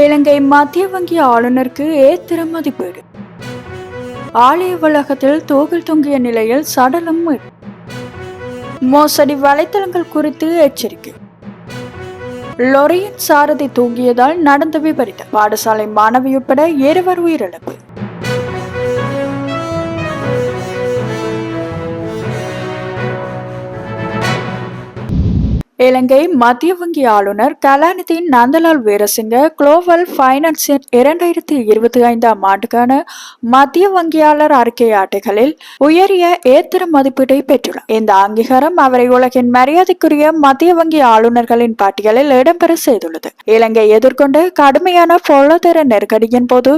இலங்கை மத்திய வங்கி ஆளுநருக்கு ஏத்திர மதிப்பீடு. ஆலய வளாகத்தில் தூக்கில் தொங்கிய நிலையில் சடலம் மோசடி வலைத்தளங்கள் குறித்து எச்சரிக்கை. லொரியின் சாரதி தூங்கியதால் நடந்த விபரீதம் பாடசாலை மாணவி உட்பட இருவர் உயிரிழப்பு. இலங்கை மத்திய வங்கி ஆளுநர் கலாநிதி நந்தலால் வீரசிங்க குளோபல் ஃபைனான்ஸின் இரண்டாயிரத்தி இருபத்தி ஐந்தாம் ஆண்டுக்கான மத்திய வங்கியாளர் அறிக்கை ஆட்டைகளில் உயரிய ஏத்திர மதிப்பீட்டை பெற்றுள்ளார். இந்த அங்கீகாரம் அவரை உலகின் மரியாதைக்குரிய மத்திய வங்கி ஆளுநர்களின் பட்டியலில் இடம்பெற செய்துள்ளது. இலங்கை எதிர்கொண்ட கடுமையான பொருளாதார நெருக்கடியின் போது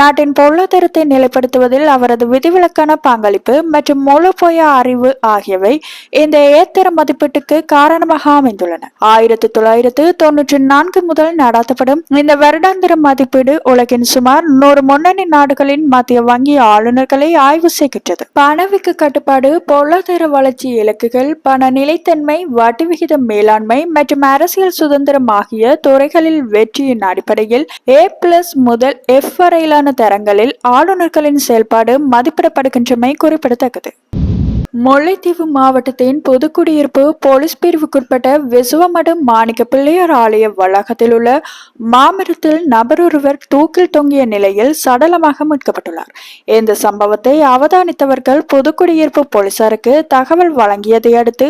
நாட்டின் பொருளாதாரத்தை நிலைப்படுத்துவதில் அவரது விதிவிலக்கான பங்களிப்பு மற்றும் மூலப்போய அறிவு ஆகியவை இந்த ஏத்திர மதிப்பீட்டுக்கு காரணமாக அமைந்துள்ளன. ஆயிரத்தி தொள்ளாயிரத்து தொன்னூற்றி நான்கு முதல் நடாத்தப்படும் இந்த வருடாந்திர மதிப்பீடு உலகின் சுமார் நூறு முன்னணி நாடுகளின் மத்திய வங்கி ஆளுநர்களை ஆய்வு செய்கின்றது. பணவீக்க கட்டுப்பாடு பொருளாதார வளர்ச்சி இலக்குகள் பண நிலைத்தன்மை வட்டி விகித மேலாண்மை மற்றும் அரசியல் சுதந்திரம் ஆகிய துறைகளில் வெற்றியின் அடிப்படையில் ஏ பிளஸ் முதல் எஃப் வரையிலான தரங்களில் ஆளுநர்களின் செயல்பாடு மதிப்பிடப்படுகின்றமை குறிப்பிடத்தக்கது. முல்லைத்தீவு மாவட்டத்தின் புதுக்குடியிருப்பு போலீஸ் பிரிவுக்குட்பட்ட விசுவமடம் மாணிக்க பிள்ளையார் ஆலய வளாகத்தில் உள்ள மாமரத்தில் நபரொருவர் தூக்கில் தொங்கிய நிலையில் சடலமாக மீட்கப்பட்டுள்ளார். இந்த சம்பவத்தை அவதானித்தவர்கள் புதுக்குடியிருப்பு போலீசாருக்கு தகவல் வழங்கியதை அடுத்து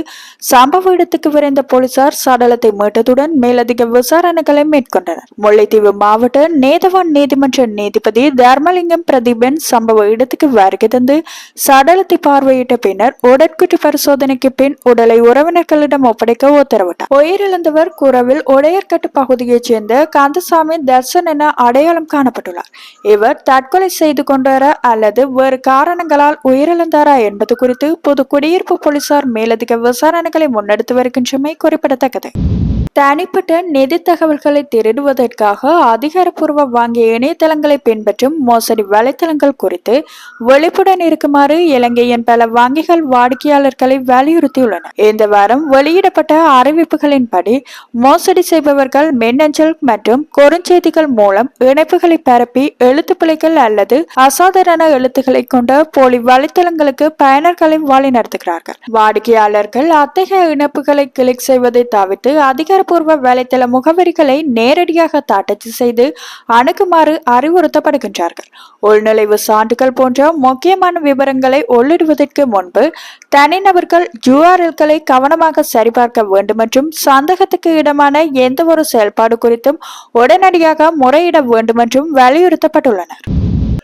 சம்பவ இடத்துக்கு விரைந்த போலீசார் சடலத்தை மீட்டதுடன் மேலதிக விசாரணைகளை மேற்கொண்டனர். முல்லைத்தீவு மாவட்ட நேதவான் நீதிமன்ற நீதிபதி தர்மலிங்கம் பிரதீபன் சம்பவ இடத்துக்கு வருகை தந்து சடலத்தை பார்வையிட்ட பின்னர் உடற்குற்று பரிசோதனைக்கு பின் உடலை உறவினர்களிடம் ஒப்படைக்க உத்தரவிட்டார். உயிரிழந்தவர் குறவில் உடையர்கட்டு பகுதியைச் சேர்ந்த கந்தசாமி தர்சன் என அடையாளம் காணப்பட்டுள்ளார். இவர் தற்கொலை செய்து கொண்டாரா அல்லது வேறு காரணங்களால் உயிரிழந்தாரா என்பது குறித்து பொது குடியிருப்பு போலீசார் மேலதிக விசாரணைகளை முன்னெடுத்து வருகின்றமை குறிப்பிடத்தக்கது. தனிப்பட்ட நிதி தகவல்களை திருடுவதற்காக அதிகாரப்பூர்வ வாங்கிய இணையதளங்களை பின்பற்றும் மோசடி வலைத்தளங்கள் குறித்து வெளிப்புடன் இருக்குமாறு இலங்கையின் பல வங்கிகள் வாடிக்கையாளர்களை வலியுறுத்தியுள்ளன. இந்த வாரம் வெளியிடப்பட்ட அறிவிப்புகளின்படி மோசடி செய்பவர்கள் மின்னஞ்சல் மற்றும் குறுஞ்செய்திகள் மூலம் இணைப்புகளை பரப்பி எழுத்து பிழைகள் அல்லது அசாதாரண எழுத்துக்களை கொண்ட போலி வலைத்தளங்களுக்கு பயனர்களை வழிநடத்துகிறார்கள் வாடிக்கையாளர்கள் அத்தகைய இணைப்புகளை கிளிக் செய்வதை தவிர்த்து அதிகாரப்பூர்வ வலைத்தள முகவரிகளை நேரடியாக தாட்டச்சு செய்து அணுகுமாறு அறிவுறுத்தப்படுகின்றார்கள். உள்நுழைவு சான்றுகள் போன்ற முக்கியமான விவரங்களை உள்ளிடுவதற்கு முன்பு தனிநபர்கள் ஜூஆர்எல்களை கவனமாக சரிபார்க்க வேண்டும் மற்றும் சந்தேகத்துக்கு இடமான எந்த ஒரு செயல்பாடு குறித்தும் உடனடியாக முறையிட வேண்டும் என்றும் வலியுறுத்தப்பட்டுள்ளனர்.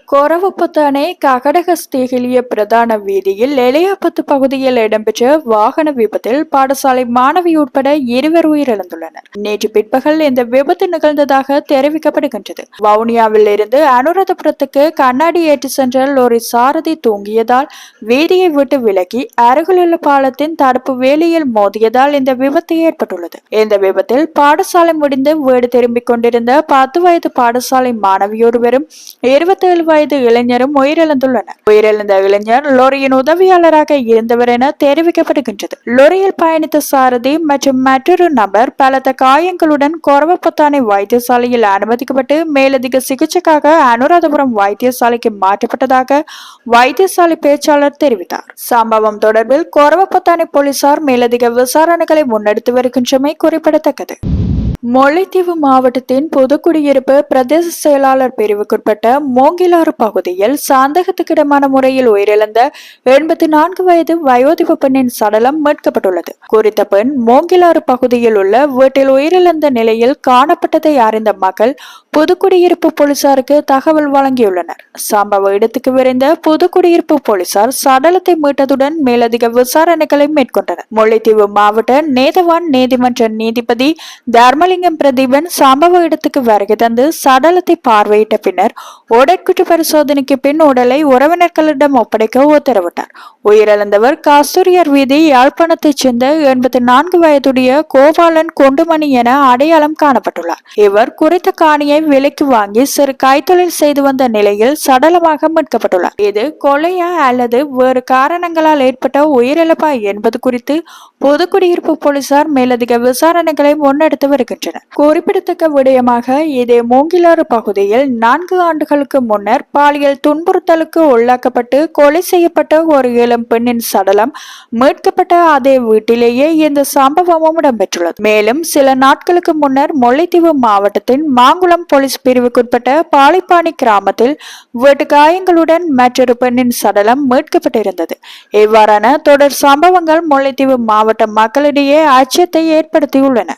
கொரவப்புத்தானே ககடகஸ்தேகிலிய பிரதான வீதியில் எலியாபத்து பகுதியில் இடம்பெற்ற வாகன விபத்தில் பாடசாலை மாணவி உட்பட இருவர் உயிரிழந்துள்ளனர். நேற்று பிற்பகல் இந்த விபத்து நிகழ்ந்ததாக தெரிவிக்கப்படுகின்றது. வவுனியாவில் இருந்து அனுராதபுரத்துக்கு கண்ணாடி ஏற்றி சென்ற லோரி சாரதி தூங்கியதால் வீதியை விட்டு விலகி அருகிலுள்ள பாலத்தின் தடுப்பு வேலியில் மோதியதால் இந்த விபத்து ஏற்பட்டுள்ளது. இந்த விபத்தில் பாடசாலை முடிந்து வீடு திரும்பிக் கொண்டிருந்த பத்து வயது பாடசாலை மாணவியொருவரும் இருபத்தேழு வயது இளைஞரும் உயிரிழந்துள்ளனர். உயிரிழந்த இளைஞர் லொரியின் உதவியாளராக இருந்தவர் என தெரிவிக்கப்படுகின்றது. லொரியில் பயணித்த சாரதி மற்றும் மற்றொரு நபர் பலத்த காயங்களுடன் கொரவப்பத்தானை வைத்தியசாலையில் அனுமதிக்கப்பட்டு மேலதிக சிகிச்சைக்காக அனுராதபுரம் வைத்தியசாலைக்கு மாற்றப்பட்டதாக வைத்தியசாலை பேச்சாளர் தெரிவித்தார். சம்பவம் தொடர்பில் கொரவப்பத்தானை போலீசார் மேலதிக விசாரணைகளை முன்னெடுத்து வருகின்றமை குறிப்பிடத்தக்கது. முல்லைத்தீவு மாவட்டத்தின் பொதுக்குடியிருப்பு பிரதேச செயலாளர் பிரிவுக்குட்பட்ட மோங்கிலாறு பகுதியில் சந்தேகத்துக்கிடமான முறையில் உயிரிழந்த எண்பத்தி நான்கு வயது வயோதிப பெண்ணின் சடலம் மீட்கப்பட்டுள்ளது. குறித்த பெண் மோங்கிலாறு பகுதியில் உள்ள வீட்டில் உயிரிழந்த நிலையில் காணப்பட்டதை அறிந்த மகள் புதுக்குடியிருப்பு போலீசாருக்கு தகவல் வழங்கியுள்ளனர். சம்பவ இடத்துக்கு விரைந்த புதுக்குடியிருப்பு போலீசார் சடலத்தை மீட்டதுடன் மேலதிக விசாரணைகளை மேற்கொண்டனர். முல்லைத்தீவு மாவட்ட நேதவான் நீதிமன்ற நீதிபதி தர்மலிங்கம் பிரதீபன் சம்பவ இடத்துக்கு வருகை தந்து சடலத்தை பார்வையிட்ட பின்னர் உடற்குற்று பரிசோதனைக்கு பின் உடலை உறவினர்களிடம் ஒப்படைக்க உத்தரவிட்டார். உயிரிழந்தவர் கஸ்தூரியார் வீதி யாழ்ப்பாணத்தைச் சேர்ந்த எண்பத்தி நான்கு வயதுடைய கோபாலன் கொண்டுமணி என அடையாளம் காணப்பட்டுள்ளார். இவர் குறித்த காணியை விலைக்கு வாங்கி சிறு கைத்தொழில் செய்து வந்த நிலையில் சடலமாக மீட்கப்பட்டுள்ளார். இது கொலையா அல்லது வேறு காரணங்களால் ஏற்பட்ட உயிரிழப்பா என்பது குறித்து பொதுக்குடியிருப்பு போலீசார் மேலதிக விசாரணைகளை முன்னெடுத்து வருகின்றனர். குறிப்பிடத்தக்க விடயமாக இதே மூங்கிலாறு பகுதியில் நான்கு ஆண்டுகளுக்கு முன்னர் பாலியல் துன்புறுத்தலுக்கு உள்ளாக்கப்பட்டு கொலை செய்யப்பட்ட ஒரு இளம் பெண்ணின் சடலம் மீட்கப்பட்ட அதே வீட்டிலேயே இந்த சம்பவமும் இடம்பெற்றுள்ளது. மேலும் சில நாட்களுக்கு முன்னர் முல்லைத்தீவு மாவட்டத்தின் மாங்குளம் போலீஸ் பிரிவுக்குட்பட்ட பாலைப்பாணி கிராமத்தில் வெட்டு காயங்களுடன் மற்றொரு பெண்ணின் சடலம் மீட்கப்பட்டிருந்தது. இவ்வாறான தொடர் சம்பவங்கள் முல்லைத்தீவு மாவட்ட மக்களிடையே அச்சத்தை ஏற்படுத்தியுள்ளன.